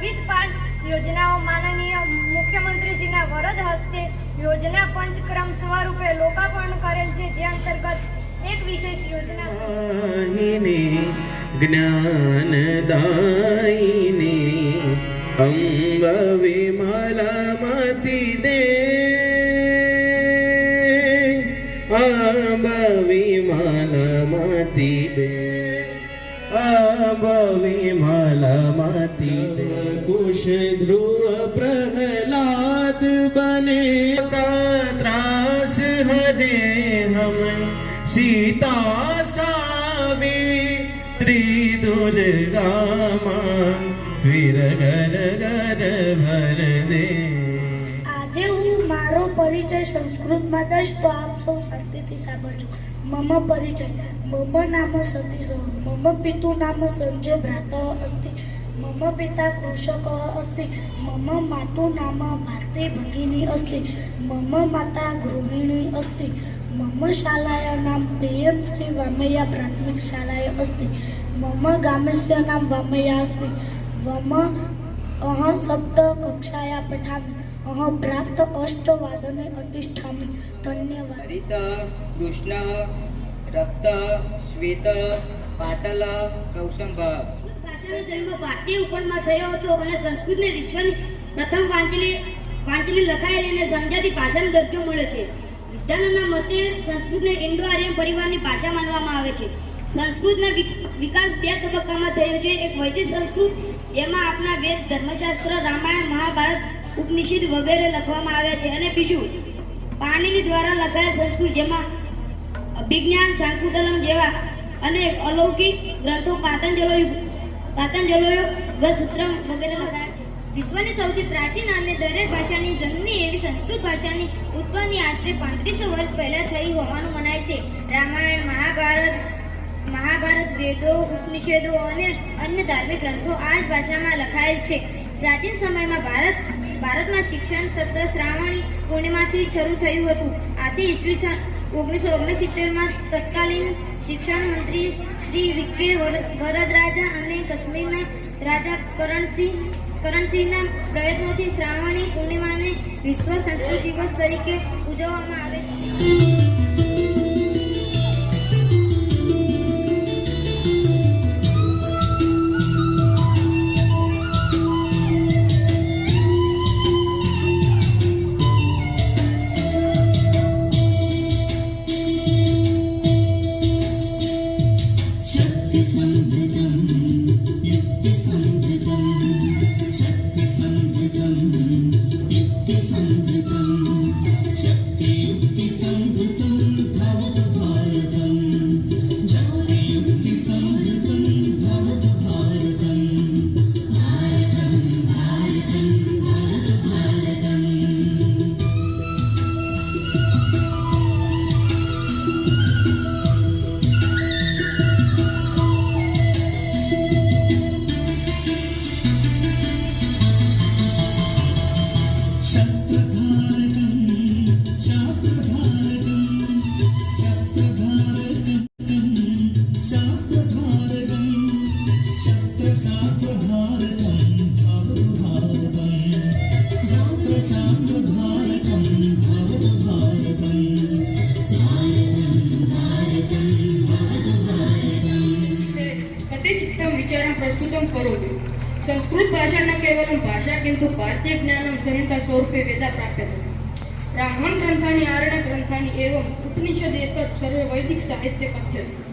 વિવિધ પાંચ યોજનાઓ માનનીય મુખ્યમંત્રીશ્રીના વરદ હસ્તે યોજના પંચક્રમ સ્વરૂપે લોકાર્પણ કરેલ છે. જે અંતર્ગત એક વિશેષ યોજના જ્ઞાનદાયિની અંબ વિમલમતી દે. અંબ વિમલમતી દે. ભવી માલા માતી કુશ ધ્રુવ પ્રહલાદ બને ત્રાસ હરે હમ સીતા સાવી ત્રિદુર્ગામાં ફિર ઘર ઘર ભર દે આજે હું મારો પરિચય સંસ્કૃતમાં દઈશ તો આપ સૌ શાંતિથી સાંભળજો. મમ પરિચય મમ નામ સતીશ મમ પિતુ નામ સંજય ભ્રાત અસ્તિ મમ પિતા કૃષક અસ્તિ મમ માતુ નામ ભારતી ભગિની અસ્તિ મમ માતા ગૃહિણી અસ્તિ મમ શાલાયા નામ પ્રિયમ શ્રી વામૈયા પ્રાથમિક શાલાય અસ્તિ મમ ગામસ્ય નામ વામૈયા અસ્તિ વમ અહ સપ્ત કક્ષાયા પઠામિ અહ પ્રાપ્ત અષ્ટવાદને અતિષ્ઠામિ ધન્યવાદ હરિત કૃષ્ણ રક્ત શ્વેત પાટલ કૌશંભ ભાષાનો જન્મ ભારતીય ઉપખંડમાં થયો હતો અને સંસ્કૃતને વિશ્વની પ્રથમ વાંચેલી વાંચેલી લખાયેલી અને સમજાતી ભાષાનો દરજ્જો મળ્યો છે વિદ્વાનોના મતે સંસ્કૃતને ઇન્ડો આર્યન પરિવારની ભાષા માનવામાં આવે છે સંસ્કૃતના વિકાસ બે તબક્કામાં થયો છે। એક વૈદિક સંસ્કૃત જેમાં આપણા વેદ ધર્મશાસ્ત્ર રામાયણ મહાભારત ઉપનિષદ વગેરે લખવામાં આવ્યા છે. અને બીજું, પાણીની દ્વારા લખાયેલ સંસ્કૃત જેમાં અભિજ્ઞાન શાંકુતલમ જેવા અનેક અલૌકિક ગ્રંથો પાતંજલો પાતંજલો ગસૂત્રમ વગેરે લખાયા છે. વિશ્વની સૌથી પ્રાચીન અને દરેક ભાષાની જન્મની એવી સંસ્કૃત ભાષાની ઉત્પત્તિ આશરે પાંત્રીસો વર્ષ પહેલા થઈ હોવાનું મનાય છે. રામાયણ, મહાભારત મહાભારત, વેદો, ઉપનિષેદો અને અન્ય ધાર્મિક ગ્રંથો આ જ ભાષામાં લખાયેલ છે. પ્રાચીન સમયમાં ભારત ભારતમાં શિક્ષણ સત્ર શ્રાવણી પૂર્ણિમાથી શરૂ થયું હતું. આથી ઈસવીસન ઓગણીસો ઓગણસિત્તેરમાં તત્કાલીન શિક્ષણ મંત્રી શ્રી વિકે વર- વરદરાજા અને કાશ્મીરના રાજા કરણસિંહ, કરણસિંહના પ્રયત્નોથી શ્રાવણી પૂર્ણિમાને વિશ્વ સંસ્કૃત દિવસ તરીકે ઉજવવામાં આવે છે संस्कृतभाषा न केवलं भाषा किन्तु भारतीयज्ञानं संहितास्वरूपे वेदा प्राप्यते ब्राह्मणग्रन्थानि आरण्यग्रन्थानि एवम् उपनिषद् एतत् सर्वे वैदिकसाहित्ये कथ्यते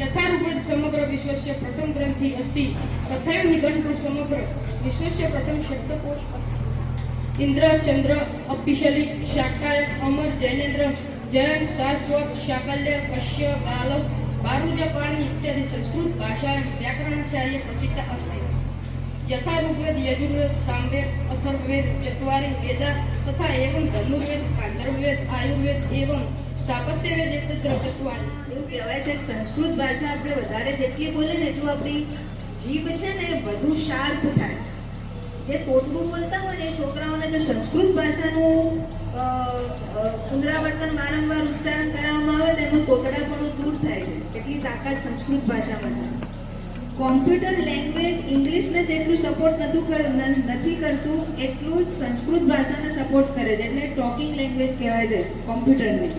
यथा ऋग्वेद समग्र विश्वस्य प्रथम ग्रन्थि अस्ति तथैव निघण्टु समग्र विश्वस्य प्रथम शब्दकोश अस्ति इंद्र चंद्र अपिशली शाकाय अमर जैनेन्द्र जयंत शाश्वत शाकल्य कश्य बालव बारुजपाणि इत्यादि संस्कृत भाषा व्याकरणाचार्य प्रसिद्ध अस्ति યથાઋગ્વેદ યજુર્વેદ, સામવેદ અથર્વેદ ચત્વારી વેદા તથા એવં ધનુર્વેદ કાંદર્વવેદ આયુર્વેદ એવં સ્થાપત્યવેદ એકત્ર ચત્વારી એવું કહેવાય છે સંસ્કૃત ભાષા આપણે વધારે જેટલી બોલે ને એટલું આપણી જીભ છે ને વધુ શાર્પ થાય. જે કોટલું બોલતા હોય ને એ છોકરાઓને જો સંસ્કૃત ભાષાનું પુનરાવર્તન વારંવાર ઉચ્ચારણ કરવામાં આવે તો એનું કોકડાપણું દૂર થાય છે. કેટલી તાકાત સંસ્કૃત ભાષામાં છે. કોમ્પ્યુટર લેંગ્વેજ ઇંગ્લિશને જેટલું સપોર્ટ નતું નથી કરતું, એટલું જ સંસ્કૃત ભાષાને સપોર્ટ કરે છે. એટલે ટોકિંગ લેંગ્વેજ કહેવાય છે કોમ્પ્યુટરને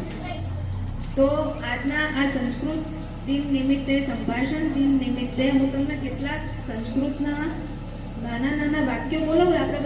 તો આજના આ સંસ્કૃત દિન નિમિત્તે, સંભાષણ દિન નિમિત્તે હું તમને કેટલાક સંસ્કૃતના નાના નાના વાક્યો બોલાવું. આપણે